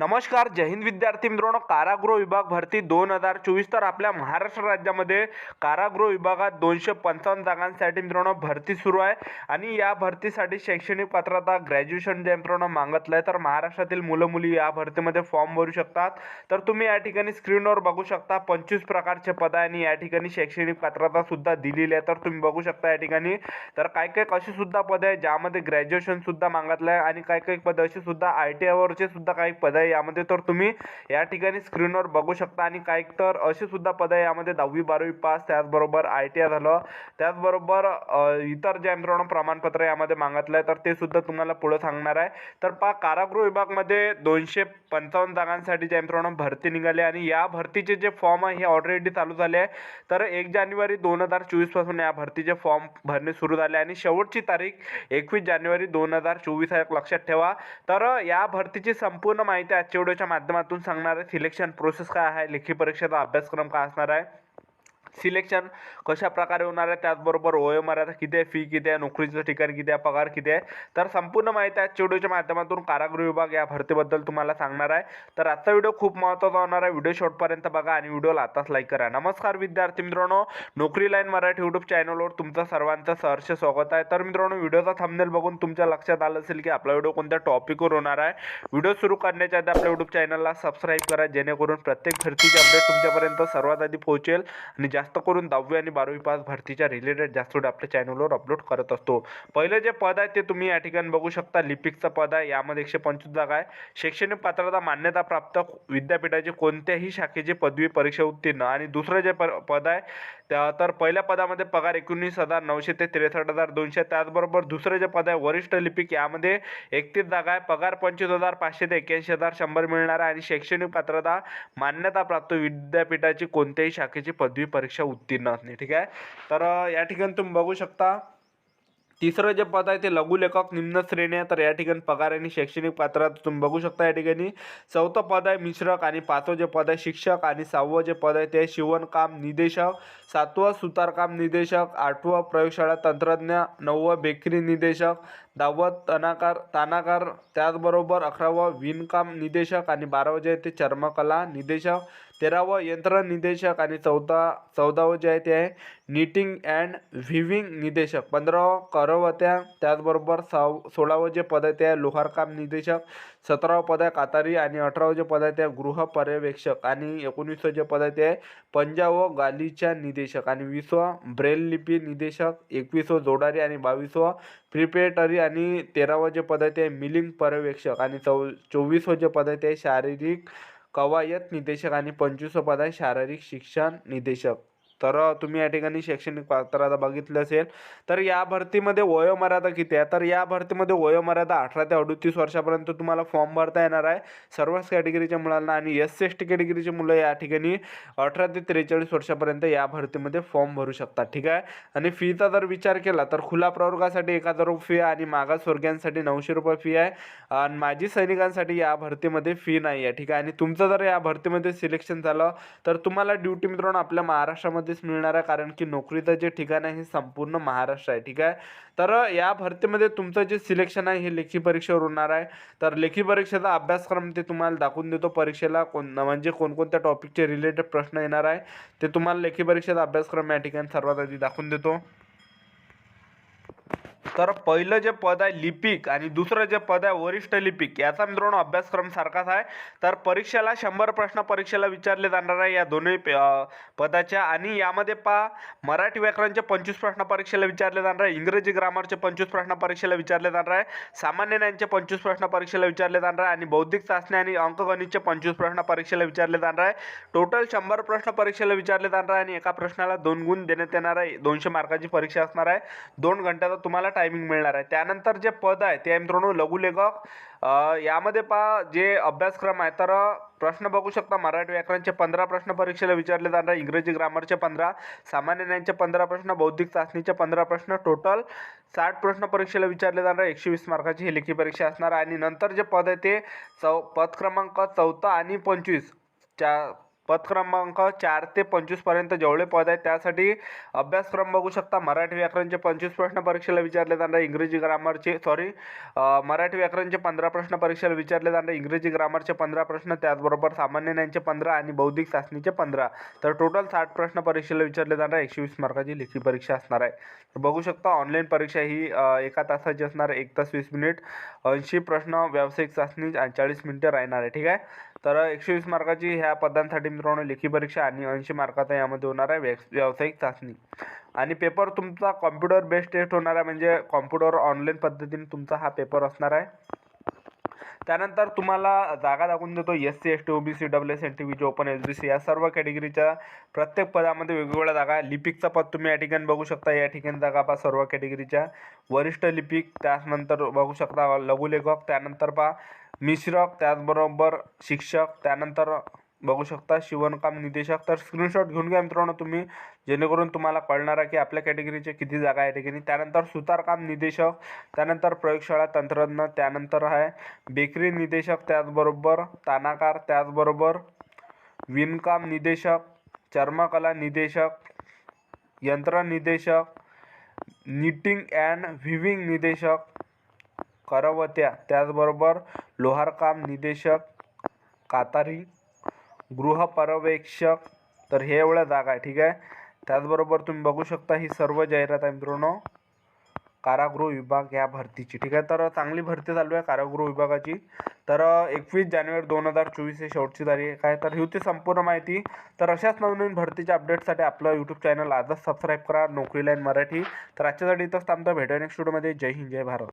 नमस्कार जय हिंद विद्यार्थी मित्रांनो. कारागृह विभाग भरती दोन हजार चोवीस तर आपल्या महाराष्ट्र राज्यामध्ये कारागृह विभागात दोनशे पंचावन्न जागांसाठी मित्रांनो भरती सुरू आहे. आणि या भरतीसाठी शैक्षणिक पात्रता ग्रॅज्युएशन जे मित्रांनो मागितलं आहे तर महाराष्ट्रातील मुलं मुली या भरतीमध्ये फॉर्म भरू शकतात. तर तुम्ही या ठिकाणी स्क्रीनवर बघू शकता पंचवीस प्रकारचे पद आहे आणि या ठिकाणी शैक्षणिक पात्रता सुद्धा दिलेली आहे. तर तुम्ही बघू शकता या ठिकाणी. तर काही काही अशी सुद्धा पदं आहे ज्यामध्ये ग्रॅज्युएशन सुद्धा मागितलं आहे आणि काही काही पदं अशी सुद्धा आय टी आयवरचे सुद्धा काही पदं आहे यामध्ये तर तुम्ही या ठिकाणी स्क्रीनवर बघू शकता आणि काही तर अशी सुद्धा पदं आहे. यामध्ये दहावी बारावी पास त्याचबरोबर आय टी आय झालं. त्याचबरोबर इतर जे मित्रांनो प्रमाणपत्र यामध्ये मागितलं आहे तर ते सुद्धा तुम्हाला पुढं सांगणार आहे. तर पा कारागृह विभागमध्ये दोनशे पंचावन्न जागांसाठी जे मित्रांनो भरती निघाली आणि या भरतीचे जे फॉर्म आहे हे ऑलरेडी चालू झाले आहे. तर एक जानेवारी दोन हजार चोवीसपासून या भरतीचे फॉर्म भरणे सुरू झाले आणि शेवटची तारीख एकवीस जानेवारी दोन हजार चोवीस आहे. लक्षात ठेवा. तर या भरतीची संपूर्ण माहिती आजच्या व्हिडिओच्या माध्यमातून सांगणार आहे सिलेक्शन प्रोसेस काय आहे लेखी परीक्षेचा अभ्यासक्रम काय असणार आहे. सिलेक्शन कशा प्रकारे होणार आहे त्याचबरोबर वयोमर्यादा किती आहे फी किती आहे नोकरीचं ठिकाण किती आहे पगार किती आहे तर संपूर्ण माहिती आजच्या व्हिडिओच्या माध्यमातून कारागृह विभाग या भरतीबद्दल तुम्हाला सांगणार आहे. तर आजचा व्हिडिओ खूप महत्त्वाचा होणार आहे. व्हिडिओ शॉर्टपर्यंत बघा आणि व्हिडिओला आताच लाईक करा. नमस्कार विद्यार्थी मित्रांनो. नोकरी लाईन मराठी यूट्यूब चॅनलवर तुमचं सर्वांचं सहर्ष स्वागत आहे. तर मित्रांनो व्हिडिओचा थंबनेल बघून तुमच्या लक्षात आलं असेल की आपला व्हिडिओ कोणत्या टॉपिकवर होणार आहे. व्हिडिओ सुरू करण्याच्या आधी आपल्या यूट्यूब चॅनलला सबस्क्राईब करा जेणेकरून प्रत्येक भरतीचे अपडेट तुमच्यापर्यंत सर्वात आधी पोहोचेल आणि जास्त करून दहावी आणि बारावी पास भरतीच्या रिलेटेड जास्त आपल्या चॅनलवर अपलोड करत असतो. पहिलं जे पद आहे ते तुम्ही या ठिकाणी बघू शकता. लिपिकचं पद आहे. यामध्ये एकशे पंचवीस जागा आहे. शैक्षणिक पात्रता मान्यता प्राप्त विद्यापीठाची कोणत्याही शाखेची पदवी परीक्षा उत्तीर्ण. आणि दुसरं जे पद आहे त्या तर पहिल्या पदामध्ये पगार एकोणीस हजार नऊशे ते त्रेसष्ट हजार दोनशे. त्याचबरोबर दुसरं जे पद आहे वरिष्ठ लिपिक यामध्ये एकतीस जागा आहे. पगार पंचवीस हजार पाचशे ते एक्याऐंशी हजार शंभर मिळणार आहे. आणि शैक्षणिक पात्रता मान्यता प्राप्त विद्यापीठाची कोणत्याही शाखेची पदवी परीक्षा उत्तीर्ण असणे ठीक आहे? तर या ठिकाणी तुम्ही बघू शकता तिसरं जे पद आहे ते लघुलेखक निम्न श्रेणी आहे. तर या ठिकाणी पगार आणि शैक्षणिक पात्रता तुम्ही बघू शकता या ठिकाणी चौथं पद आहे मिश्रक आणि पाचवं जे पद आहे शिक्षक आणि सहावं जे पद आहे ते शिवणकाम निदेशक सातवं सुतारकाम निदेशक आठवं प्रयोगशाळा तंत्रज्ञ नववं बेकरी निदेशक दहावं तनाकार तानाकार त्याचबरोबर अकरावं विणकाम निदेशक आणि बारावं जे आहे ते चर्मकला निदेशक तेरावं यंत्र निदेशक आणि चौदा चौदावं जे आहे ते आहे निटिंग अँड व्हिविंग निदेशक. पंधरावं करवत्या त्याचबरोबर सव सोळावं जे पद आहे ते आहे लोहारकाम निदेशक सतरावं पद आहे कातारी आणि अठरावं जे पद आहे ते गृह पर्यवेक्षक आणि एकोणीसवं जे पद आहे ते आहे पंजा गालीच्या निदेशक आणि वीसवं ब्रेल लिपी निदेशक एकवीसवं जोडारी आणि बावीसवं प्रिपेटरी आणि तेरावं जे पद आहे ते मिलिंग पर्यवेक्षक आणि चौ चोवीसवं जे पद आहे ते आहे शारीरिक कवायत निदेशक आणि पंचवीसवं पद आहे शारीरिक शिक्षण निदेशक. तर तुम्ही या ठिकाणी शैक्षणिक पात्रता बघितली असेल. तर या भरतीमध्ये वयोमर्यादा किती आहे? तर या भरतीमध्ये वयोमर्यादा अठरा ते अडतीस वर्षापर्यंत तुम्हाला फॉर्म भरता येणार आहे. सर्वच कॅटेगरीच्या मुलांना आणि एस सी एस टी कॅटेगरीचे मुलं या ठिकाणी अठरा ते त्रेचाळीस वर्षापर्यंत या भरतीमध्ये फॉर्म भरू शकतात. ठीक आहे? आणि फीचा जर विचार केला तर खुला प्रवर्गासाठी एक हजार रुपये फी आहे आणि मागासवर्गीयांसाठी नऊशे रुपये फी आहे. आणि माजी सैनिकांसाठी या भरतीमध्ये फी नाही आहे. ठीक आहे? आणि तुमचं जर या भरतीमध्ये सिलेक्शन झालं तर तुम्हाला ड्युटी मित्रांनो आपल्या महाराष्ट्रामध्ये मध्येच मिळणार आहे कारण की नोकरीचं जे ठिकाण आहे हे संपूर्ण महाराष्ट्र आहे ठीक आहे? तर या भरतीमध्ये तुमचं जे सिलेक्शन आहे हे लेखी परीक्षेवर होणार आहे. तर लेखी परीक्षेचा अभ्यासक्रम ते तुम्हाला दाखवून देतो परीक्षेला कोण म्हणजे कोणकोणत्या टॉपिकचे रिलेटेड प्रश्न येणार आहे ते तुम्हाला लेखी परीक्षेचा अभ्यासक्रम या ठिकाणी सर्वात आधी दाखवून देतो. तर पहिलं जे पद आहे लिपिक आणि दुसरं जे पद आहे वरिष्ठ लिपिक याचा मित्रांनो अभ्यासक्रम सारखाच आहे. तर परीक्षेला शंभर प्रश्न परीक्षेला विचारले जाणार आहे या दोन्ही पदाच्या आणि यामध्ये पहा मराठी व्याकरणचे पंचवीस प्रश्न परीक्षेला विचारले जाणार आहे इंग्रजी ग्रामरचे पंचवीस प्रश्न परीक्षेला विचारले जाणार आहे सामान्य ज्ञानचे पंचवीस प्रश्न परीक्षेला विचारले जाणार आहे आणि बौद्धिक चाचणी आणि अंकगणितचे पंचवीस प्रश्न परीक्षेला विचारले जाणार आहे. टोटल शंभर प्रश्न परीक्षेला विचारले जाणार आहे आणि एका प्रश्नाला दोन गुण देण्यात येणार आहे दोनशे मार्काची परीक्षा असणार आहे. दोन घंट्याचा तुम्हाला टाईम टायमिंग मिळणार आहे. त्यानंतर जे पद आहे ते मित्रांनो लघुलेखक यामध्ये पहा जे अभ्यासक्रम आहे तर प्रश्न बघू शकता मराठी व्याकरणचे पंधरा प्रश्न परीक्षेला विचारले जाणार इंग्रजी ग्रामरचे पंधरा सामान्य ज्ञानचे पंधरा प्रश्न बौद्धिक चाचणीचे पंधरा प्रश्न टोटल साठ प्रश्न परीक्षेला विचारले जाणार एकशे वीस मार्काची ही लेखी परीक्षा असणार. आणि नंतर जे पद आहे ते चौ पद क्रमांक चौथा आणि पंचवीस च्या पद क्रमांक चार ते पंचवीसपर्यंत जेवढे पद आहेत त्यासाठी अभ्यासक्रम बघू शकता. मराठी व्याकरणचे पंचवीस प्रश्न परीक्षेला विचारले जाणार इंग्रजी ग्रामरचे सॉरी मराठी व्याकरणचे पंधरा प्रश्न परीक्षेला विचारले जाणार इंग्रजी ग्रामरचे पंधरा प्रश्न त्याचबरोबर सामान्य ज्ञानचे पंधरा आणि बौद्धिक चाचणीचे पंधरा. तर टोटल साठ प्रश्न परीक्षेला विचारले जाणार एकशे वीस मार्काची लेखी परीक्षा असणार आहे. तर बघू शकता ऑनलाईन परीक्षा ही एका तासाची असणार एक तास वीस मिनिट ऐंशी प्रश्न व्यावसायिक चाचणी आणि चाळीस मिनिटं राहणार आहे ठीक आहे? तर एकशे वीस मार्काची ह्या पदांसाठी मित्रांनो लेखी परीक्षा आणि ऐंशी मार्काचा यामध्ये होणार आहे व्यास- व्यावसायिक चाचणी. आणि पेपर तुमचा कॉम्प्युटर बेस्ड टेस्ट होणार आहे म्हणजे कॉम्प्युटर ऑनलाईन पद्धतीने तुमचा हा पेपर असणार आहे. त्यानंतर तुम्हाला जागा दाखवून देतो S C S T O B C W S N T V J open S B C या सर्व कॅटेगरीच्या प्रत्येक पदामध्ये वेगवेगळ्या जागा आहे. लिपिकचा पद तुम्ही या ठिकाणी बघू शकता या ठिकाणी जागा पहा सर्व कॅटेगरीच्या वरिष्ठ लिपिक त्यानंतर बघू शकता लघुलेखक त्यानंतर पहा मिश्रक त्याचबरोबर शिक्षक त्यानंतर बघू शकता शिवणकाम निदेशक. तर स्क्रीनशॉट घेऊन घ्या मित्रांनो तुम्ही. जेणेकरून तुम्हाला कळणार आहे की आपल्या कॅटेगरीचे किती जागा आहे ठिकाणी. त्यानंतर सुतारकाम निदेशक त्यानंतर प्रयोगशाळा तंत्रज्ञ त्यानंतर आहे बेकरी निदेशक त्याचबरोबर तानाकार त्याचबरोबर विणकाम निदेशक चर्मकला निदेशक यंत्रनिदेशक निटिंग अँड व्हिविंग निदेशक करवत्या. त्याचबरोबर लोहारकाम निदेशक कातारी गृहपर्यवेक्षक. तर हे एवढ्या जागा आहे ठीक आहे? त्याचबरोबर तुम्ही बघू शकता ही सर्व जाहिरात आहे मित्रांनो. कारागृह विभाग या भरतीची ठीक आहे? तर चांगली भरती चालू आहे कारागृह विभागाची. तर एकवीस जानेवारी दोन हजार चोवीस ही शेवटची तारीख आहे. तर ही होती संपूर्ण माहिती तर अशाच नवनवीन भरतीच्या अपडेटसाठी आपलं यूट्यूब चॅनल आजच सबस्क्राईब करा. नोकरी लाईन मराठी. तर आजच्यासाठी इथंच थांबतो. भेटूया नेक्स्ट व्हिडिओमध्ये जय हिंद जय भारत.